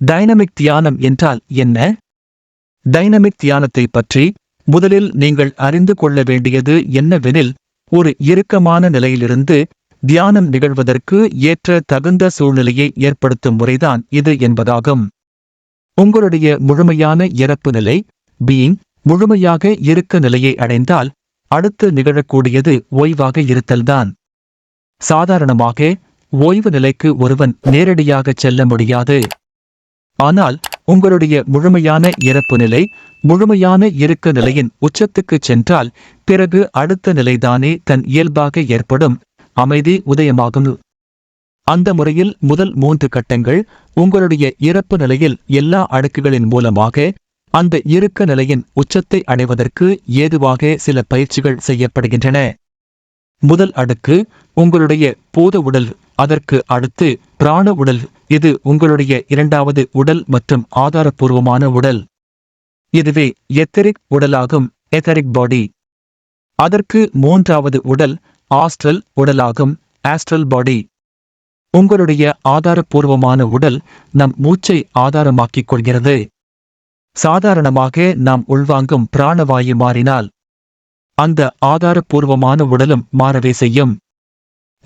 Dynamic தியானம் என்றால் என்ன? டைனமிக் தியானத்தை பற்றி முதலில் நீங்கள் அறிந்து கொள்ள வேண்டியது என்னவெனில் ஒரு இறுக்கமான நிலையிலிருந்து தியானம் நிகழ்வதற்கு ஏற்ற தகுந்த சூழ்நிலையை ஏற்படுத்தும் முறைதான் இது என்பதாகும். உங்களுடைய முழுமையான இறப்பு நிலை பீயிங் முழுமையாக இறுக்க நிலையை அடைந்தால் அடுத்து நிகழக்கூடியது ஓய்வாக இருத்தல்தான். சாதாரணமாக ஓய்வு நிலைக்கு ஒருவன் நேரடியாக செல்ல முடியாது. ஆனால் உங்களுடைய முழுமையான இறப்பு நிலை முழுமையான இருக்க நிலையின் உச்சத்துக்குச் சென்றால் பிறகு அடுத்த நிலைதானே தன் இயல்பாக ஏற்படும் அமைதி உதயமாகும். அந்த முறையில் முதல் மூன்று கட்டங்கள் உங்களுடைய இறப்பு நிலையில் எல்லா அடுக்குகளின் மூலமாக அந்த இறுக்க நிலையின் உச்சத்தை அடைவதற்கு ஏதுவாக சில பயிற்சிகள் செய்யப்படுகின்றன. முதல் அடுக்கு உங்களுடைய பூத உடல் அதற்கு அடுத்து பிராண உடல் இது உங்களுடைய இரண்டாவது உடல் மற்றும் ஆதாரபூர்வமான உடல். இதுவே எத்தரிக் உடலாகும் எத்தரிக் பாடி அதற்கு மூன்றாவது உடல் ஆஸ்ட்ரல் உடலாகும் ஆஸ்ட்ரல் பாடி உங்களுடைய ஆதாரபூர்வமான உடல் நம் மூச்சை ஆதாரமாக்கிக் கொள்கிறது. சாதாரணமாக நாம் உள்வாங்கும் பிராணவாயு மாறினால் அந்த ஆதாரபூர்வமான உடலும் மாறவே செய்யும்.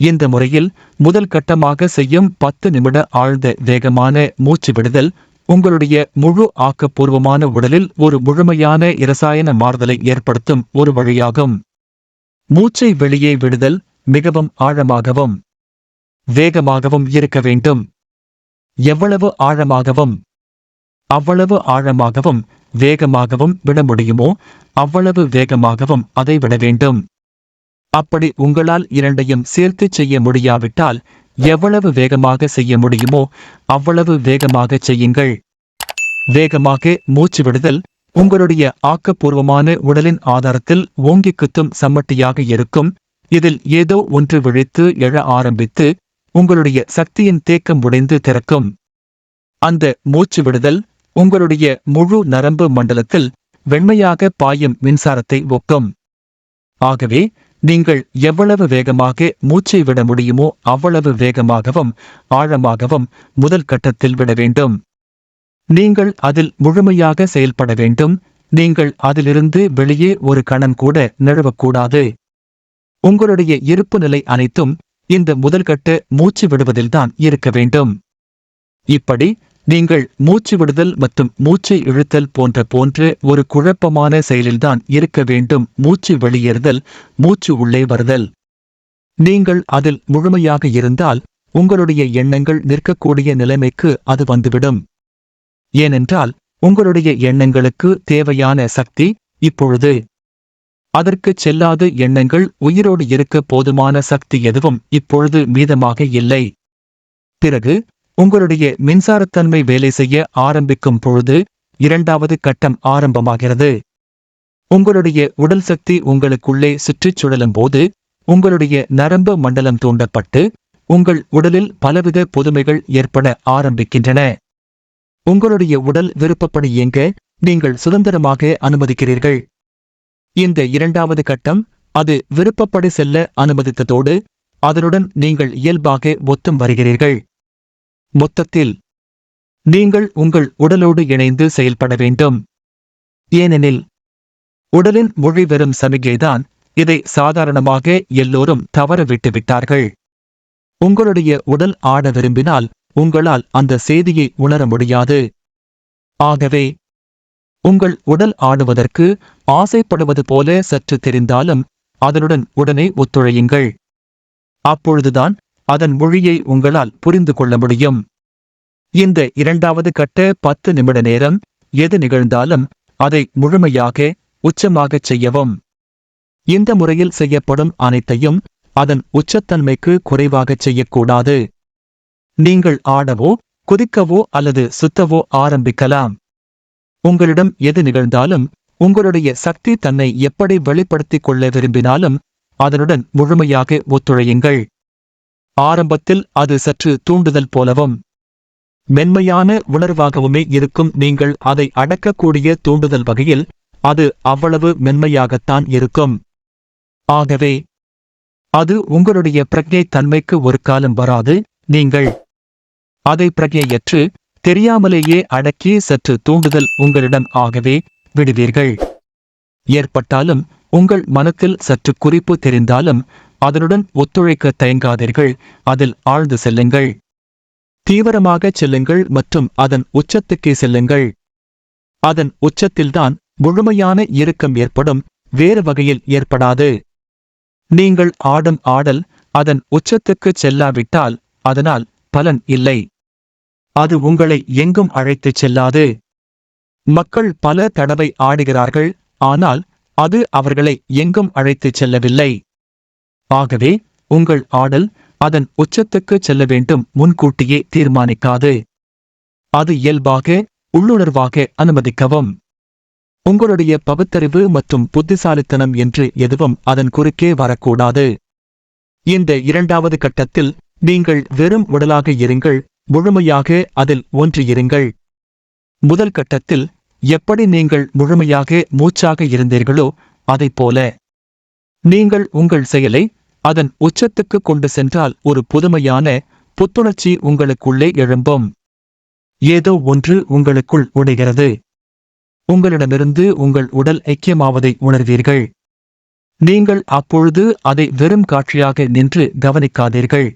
இந்த முறையில் முதல் கட்டமாக செய்யும் பத்து நிமிட ஆழ்ந்த வேகமான மூச்சு விடுதல் உங்களுடைய முழு ஆக்கப்பூர்வமான உடலில் ஒரு முழுமையான இரசாயன மாறுதலை ஏற்படுத்தும் ஒரு வழியாகும். மூச்சை வெளியே விடுதல் மிகவும் ஆழமாகவும் வேகமாகவும் இருக்க வேண்டும். எவ்வளவு ஆழமாகவும் அவ்வளவு ஆழமாகவும் வேகமாகவும் விட முடியுமோ அவ்வளவு வேகமாகவும் அதை விட வேண்டும். அப்படி உங்களால் இரண்டையும் சேர்த்து செய்ய முடியாவிட்டால் எவ்வளவு வேகமாக செய்ய முடியுமோ அவ்வளவு வேகமாக செய்யுங்கள். வேகமாக மூச்சு விடுதல் உங்களுடைய ஆக்கப்பூர்வமான உடலின் ஆதாரத்தில் ஓங்கி குத்தும் சம்மட்டியாக இருக்கும். இதில் ஏதோ ஒன்று விழித்து எழ ஆரம்பித்து உங்களுடைய சக்தியின் தேக்கம் உடைந்து திறக்கும். அந்த மூச்சு விடுதல் உங்களுடைய முழு நரம்பு மண்டலத்தில் வெண்மையாக பாயும் மின்சாரத்தை ஒக்கும். ஆகவே நீங்கள் எவ்வளவு வேகமாக மூச்சை விட முடியுமோ அவ்வளவு வேகமாகவும் ஆழமாகவும் முதல் கட்டத்தில் விட வேண்டும். நீங்கள் அதில் முழுமையாக செயல்பட வேண்டும். நீங்கள் அதிலிருந்து வெளியே ஒரு கணம் கூட நிழவக்கூடாது. உங்களுடைய இருப்பு நிலை அனைத்தும் இந்த முதல்கட்ட மூச்சு விடுவதில்தான் இருக்க வேண்டும். இப்படி நீங்கள் மூச்சு விடுதல் மற்றும் மூச்சை இழுத்தல் போன்ற போன்ற ஒரு குழப்பமான செயலில்தான் இருக்க வேண்டும். மூச்சு வெளியேறுதல் மூச்சு உள்ளே வருதல். நீங்கள் அதில் முழுமையாக இருந்தால் உங்களுடைய எண்ணங்கள் நிற்கக்கூடிய நிலைமைக்கு அது வந்துவிடும். ஏனென்றால் உங்களுடைய எண்ணங்களுக்கு தேவையான சக்தி இப்பொழுது. அதற்குச் செல்லாத எண்ணங்கள் உயிரோடு இருக்க போதுமான சக்தி எதுவும் இப்பொழுது மீதமாக இல்லை. பிறகு உங்களுடைய மின்சாரத்தன்மை வேலை செய்ய ஆரம்பிக்கும் பொழுது இரண்டாவது கட்டம் ஆரம்பமாகிறது. உங்களுடைய உடல் சக்தி உங்களுக்குள்ளே சுற்றிச் சுழலும் போது உங்களுடைய நரம்பு மண்டலம் தூண்டப்பட்டு உங்கள் உடலில் பலவித புதுமைகள் ஏற்பட ஆரம்பிக்கின்றன. உங்களுடைய உடல் விருப்பப்படி இயங்க நீங்கள் சுதந்திரமாக அனுமதிக்கிறீர்கள். இந்த இரண்டாவது கட்டம் அது விருப்பப்படி செல்ல அனுமதித்ததோடு அதனுடன் நீங்கள் இயல்பாக ஒத்தும் வருகிறீர்கள். மொத்தத்தில் நீங்கள் உங்கள் உடலோடு இணைந்து செயல்பட வேண்டும். ஏனெனில் உடலின் மொழி வெறும் சமிகைதான் இதை சாதாரணமாக எல்லோரும் தவற விட்டுவிட்டார்கள். உங்களுடைய உடல் ஆட விரும்பினால் உங்களால் அந்த செய்தியை உணர முடியாது. ஆகவே உங்கள் உடல் ஆடுவதற்கு ஆசைப்படுவது போல சற்று தெரிந்தாலும் அதனுடன் உடனே ஒத்துழையுங்கள். அப்பொழுதுதான் அதன் மொழியை உங்களால் புரிந்து கொள்ள முடியும். இந்த இரண்டாவது கட்ட பத்து நிமிட நேரம் எது நிகழ்ந்தாலும் அதை முழுமையாக உச்சமாகச் செய்யவும். இந்த முறையில் செய்யப்படும் அனைத்தையும் அதன் உச்சத்தன்மைக்கு குறைவாகச் செய்யக்கூடாது. நீங்கள் ஆடவோ குதிக்கவோ அல்லது சுத்தவோ ஆரம்பிக்கலாம். உங்களிடம் எது நிகழ்ந்தாலும் உங்களுடைய சக்தி தன்னை எப்படி வெளிப்படுத்திக் கொள்ள விரும்பினாலும் அதனுடன் முழுமையாக ஒத்துழையுங்கள். ஆரம்பத்தில் அது சற்று தூண்டுதல் போலவும் மென்மையான உணர்வாகவுமே இருக்கும். நீங்கள் அதை அடக்கக்கூடிய தூண்டுதல் வகையில் அது அவ்வளவு மென்மையாகத்தான் இருக்கும். ஆகவே அது உங்களுடைய பிரக்ஞை தன்மைக்கு ஒரு காலம் வராது. நீங்கள் அதை பிரஜையற்று தெரியாமலேயே அடக்கி சற்று தூண்டுதல் உங்களிடம் ஆகவே விடுவீர்கள். ஏற்பட்டாலும் உங்கள் மனத்தில் சற்று குறிப்பு தெரிந்தாலும் அதனுடன் ஒத்துழைக்க தயங்காதீர்கள். அதில் ஆழ்ந்து செல்லுங்கள். தீவிரமாக செல்லுங்கள் மற்றும் அதன் உச்சத்துக்கே செல்லுங்கள். அதன் உச்சத்தில்தான் முழுமையான இறுக்கம் ஏற்படும். வேறு வகையில் ஏற்படாது. நீங்கள் ஆடும் ஆடல் அதன் உச்சத்துக்குச் செல்லாவிட்டால் அதனால் பலன் இல்லை. அது உங்களை எங்கும் அழைத்துச் செல்லாது. மக்கள் பல தடவை ஆடுகிறார்கள். ஆனால் அது அவர்களை எங்கும் அழைத்துச் செல்லவில்லை. ஆகவே உங்கள் ஆடல் அதன் உச்சத்துக்கு செல்ல வேண்டும் முன்கூட்டியே தீர்மானிக்காது. அது இயல்பாக உள்ளுணர்வாக அனுமதிக்கவும். உங்களுடைய பகுத்தறிவு மற்றும் புத்திசாலித்தனம் என்று எதுவும் அதன் குறுக்கே வரக்கூடாது. இந்த இரண்டாவது கட்டத்தில் நீங்கள் வெறும் உடலாக இருங்கள் முழுமையாக அதில் ஒன்றியிருங்கள் முதல் கட்டத்தில் எப்படி நீங்கள் முழுமையாக மூச்சாக இருந்தீர்களோ அதைப் போல. நீங்கள் உங்கள் செயலை அதன் உச்சத்துக்கு கொண்டு சென்றால் ஒரு புதுமையான புத்துணர்ச்சி உங்களுக்குள்ளே எழும்பும். ஏதோ ஒன்று உங்களுக்குள் உடைகிறது. உங்களிடமிருந்து உங்கள் உடல் ஐக்கியமாவதை உணர்வீர்கள். நீங்கள் அப்பொழுது அதை வெறும் காட்சியாக நின்று கவனிக்காதீர்கள்.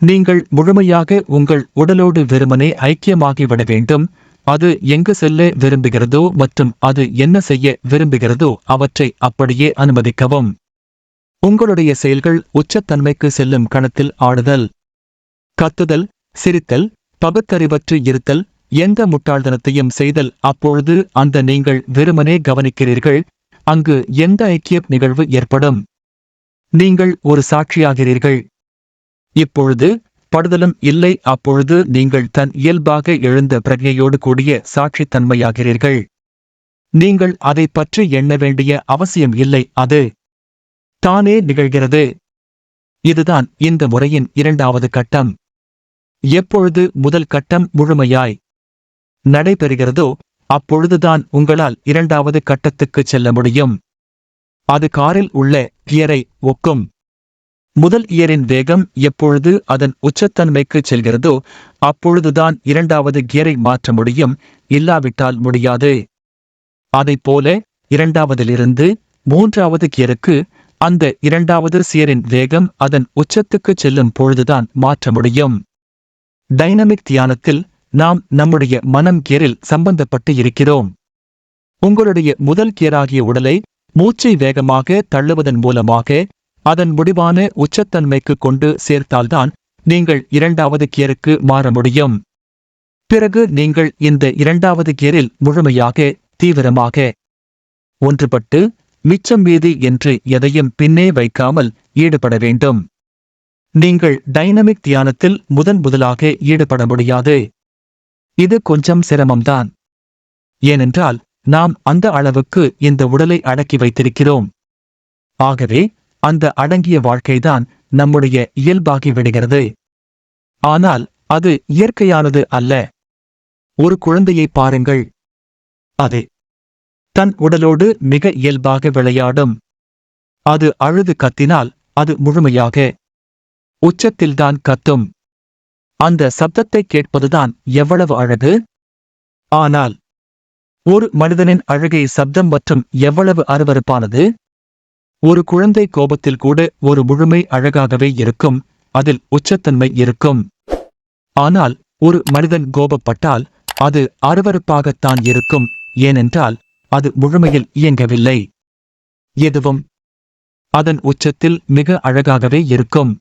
நீங்கள் முழுமையாக உங்கள் உடலோடு வெறுமனே ஐக்கியமாகிவிட வேண்டும். அது எங்கு செல்ல விரும்புகிறதோ மற்றும் அது என்ன செய்ய விரும்புகிறதோ அவற்றை அப்படியே அனுமதிக்கவும். உங்களுடைய செயல்கள் உச்சத்தன்மைக்கு செல்லும் கணத்தில் ஆடுதல். கத்துதல் சிரித்தல் பகுத்தறிவற்று இருத்தல் எந்த முட்டாள்தனத்தையும் செய்தல். அப்பொழுது அந்த நீங்கள் வெறுமனே கவனிக்கிறீர்கள் அங்கு எந்த ஐக்கிய நிகழ்வு ஏற்படும்? நீங்கள் ஒரு சாட்சியாகிறீர்கள். இப்பொழுது படுதலும் இல்லை அப்பொழுது நீங்கள் தன் இயல்பாக எழுந்த பிரஜையோடு கூடிய சாட்சித்தன்மையாகிறீர்கள். நீங்கள் அதை பற்றி எண்ண வேண்டிய அவசியம் இல்லை அது தானே நிகழ்கிறது. இதுதான் இந்த முறையின் இரண்டாவது கட்டம். எப்பொழுது முதல் கட்டம் முழுமையாய் நடைபெறுகிறதோ அப்பொழுதுதான் உங்களால் இரண்டாவது கட்டத்துக்குச் செல்ல முடியும். அது காரில் உள்ள கியரை ஒக்கும். முதல் இயரின் வேகம் எப்பொழுது அதன் உச்சத்தன்மைக்குச் செல்கிறதோ அப்பொழுதுதான் இரண்டாவது கியரை மாற்ற முடியும் இல்லாவிட்டால் முடியாது. அதைப் போல இரண்டாவதிலிருந்து மூன்றாவது கியருக்கு அந்த இரண்டாவது சியரின் வேகம் அதன் உச்சத்துக்குச் செல்லும் பொழுதுதான் மாற்ற முடியும். டைனமிக் தியானத்தில் நாம் நம்முடைய மனம் கியரில் சம்பந்தப்பட்டு இருக்கிறோம். உங்களுடைய முதல் கியராகிய உடலை மூச்சை வேகமாக தள்ளுவதன் மூலமாக அதன் முடிவான உச்சத்தன்மைக்கு கொண்டு சேர்த்தால்தான் நீங்கள் இரண்டாவது கியருக்கு மாற முடியும். பிறகு நீங்கள் இந்த இரண்டாவது கியரில் முழுமையாக தீவிரமாக ஒன்றுபட்டு மிச்சம் மீதி என்று எதையும் பின்னே வைக்காமல் ஈடுபட வேண்டும். நீங்கள் டைனமிக் தியானத்தில் முதன் முதலாக ஈடுபட முடியாது. இது கொஞ்சம் சிரமம்தான். ஏனென்றால் நாம் அந்த அளவுக்கு இந்த உடலை அடக்கி வைத்திருக்கிறோம். ஆகவே அந்த அடங்கிய வாழ்க்கைதான் நம்முடைய இயல்பாகி விடுகிறது. ஆனால் அது இயற்கையானது அல்ல. ஒரு குழந்தையை பாருங்கள். அது தன் உடலோடு மிக இயல்பாக விளையாடும். அது அழுது கத்தினால் அது முழுமையாக உச்சத்தில்தான் கத்தும். அந்த சப்தத்தை கேட்பதுதான் எவ்வளவு அழகு? ஆனால் ஒரு மனிதனின் அழகை சப்தம் மற்றும் எவ்வளவு அருவருப்பானது? ஒரு குழந்தை கோபத்தில் கூட ஒரு முழுமை அழகாகவே இருக்கும் அதில் உச்சத்தன்மை இருக்கும். ஆனால் ஒரு மனிதன் கோபப்பட்டால் அது அருவறுப்பாகத்தான் இருக்கும் ஏனென்றால் அது முழுமையில் இயங்கவில்லை. எதுவும். அதன் உச்சத்தில் மிக அழகாகவே இருக்கும்.